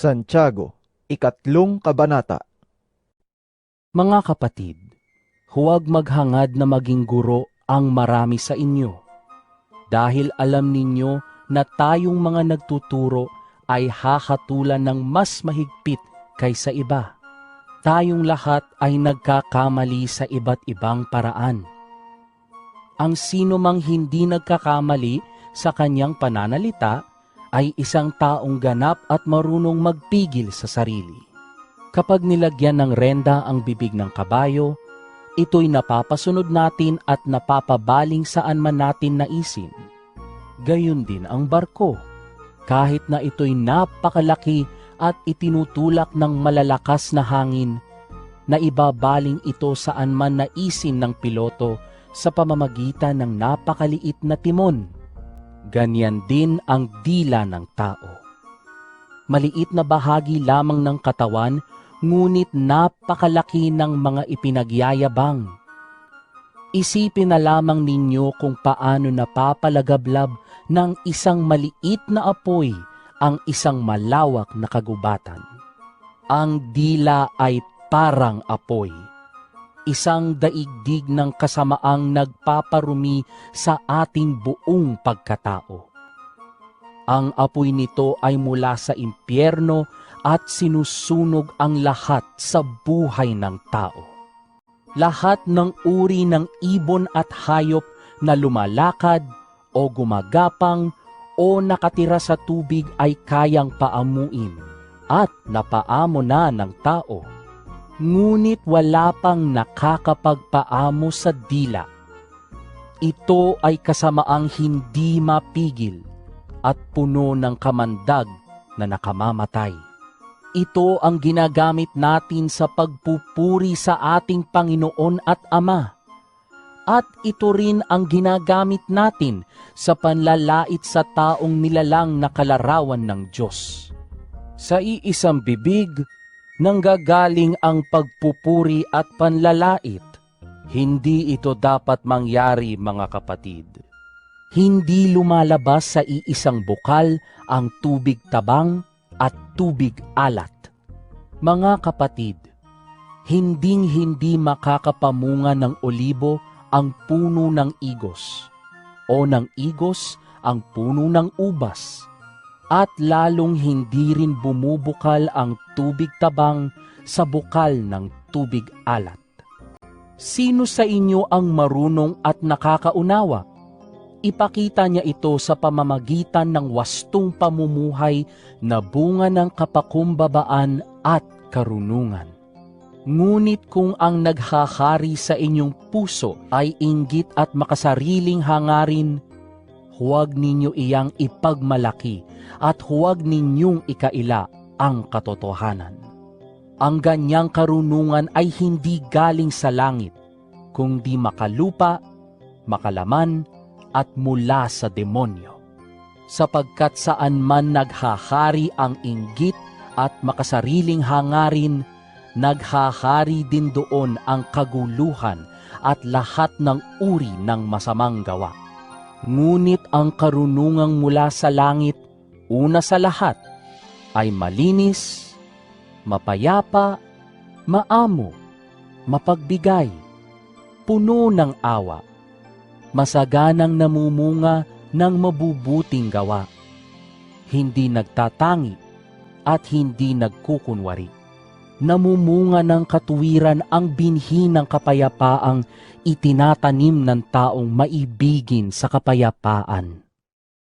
Santiago, ikatlong kabanata. Mga kapatid, huwag maghangad na maging guro ang marami sa inyo. Dahil alam ninyo na tayong mga nagtuturo ay hahatulan ng mas mahigpit kaysa iba. Tayong lahat ay nagkakamali sa iba't ibang paraan. Ang sino mang hindi nagkakamali sa kanyang pananalita ay isang taong ganap at marunong magpigil sa sarili. Kapag nilagyan ng renda ang bibig ng kabayo, ito'y napapasunod natin at napapabaling saan man natin naisin. Gayun din ang barko. Kahit na ito'y napakalaki at itinutulak ng malalakas na hangin, na ibabaling ito saan man naisin ng piloto sa pamamagitan ng napakaliit na timon. Ganyan din ang dila ng tao. Maliit na bahagi lamang ng katawan, ngunit napakalaki ng mga ipinagyayabang. Isipin na lamang ninyo kung paano napapalagablab ng isang maliit na apoy ang isang malawak na kagubatan. Ang dila ay parang apoy. Isang daigdig ng kasamaang nagpaparumi sa ating buong pagkatao. Ang apoy nito ay mula sa impyerno at sinusunog ang lahat sa buhay ng tao. Lahat ng uri ng ibon at hayop na lumalakad o gumagapang o nakatira sa tubig ay kayang paamuin at napaamo na ng tao. Ngunit wala pang nakakapagpaamo sa dila. Ito ay kasamaang hindi mapigil at puno ng kamandag na nakamamatay. Ito ang ginagamit natin sa pagpupuri sa ating Panginoon at Ama. At ito rin ang ginagamit natin sa panlalait sa taong nilalang na kalarawan ng Diyos. Sa iisang bibig, nanggagaling ang pagpupuri at panlalait. Hindi ito dapat mangyari mga kapatid. Hindi lumalabas sa iisang bukal ang tubig tabang at tubig alat. Mga kapatid, hinding-hindi makakapamunga ng olibo ang puno ng igos o ng igos ang puno ng ubas at lalong hindi rin bumubukal ang tubig tabang sa bukal ng tubig alat. Sino sa inyo ang marunong at nakakaunawa? Ipakita niya ito sa pamamagitan ng wastong pamumuhay na bunga ng kapakumbabaan at karunungan. Ngunit kung ang naghahari sa inyong puso ay inggit at makasariling hangarin, huwag ninyo iyang ipagmalaki at huwag ninyong ikaila ang katotohanan. Ang ganyang karunungan ay hindi galing sa langit, kundi makalupa, makalaman, at mula sa demonyo. Sapagkat saan man naghahari ang inggit at makasariling hangarin, naghahari din doon ang kaguluhan at lahat ng uri ng masamang gawa. Ngunit ang karunungang mula sa langit, una sa lahat, ay malinis, mapayapa, maamo, mapagbigay, puno ng awa, masaganang namumunga ng mabubuting gawa, hindi nagtatangi at hindi nagkukunwari. Namumunga ng katuwiran ang binhi ng kapayapaang itinatanim ng taong maibigin sa kapayapaan.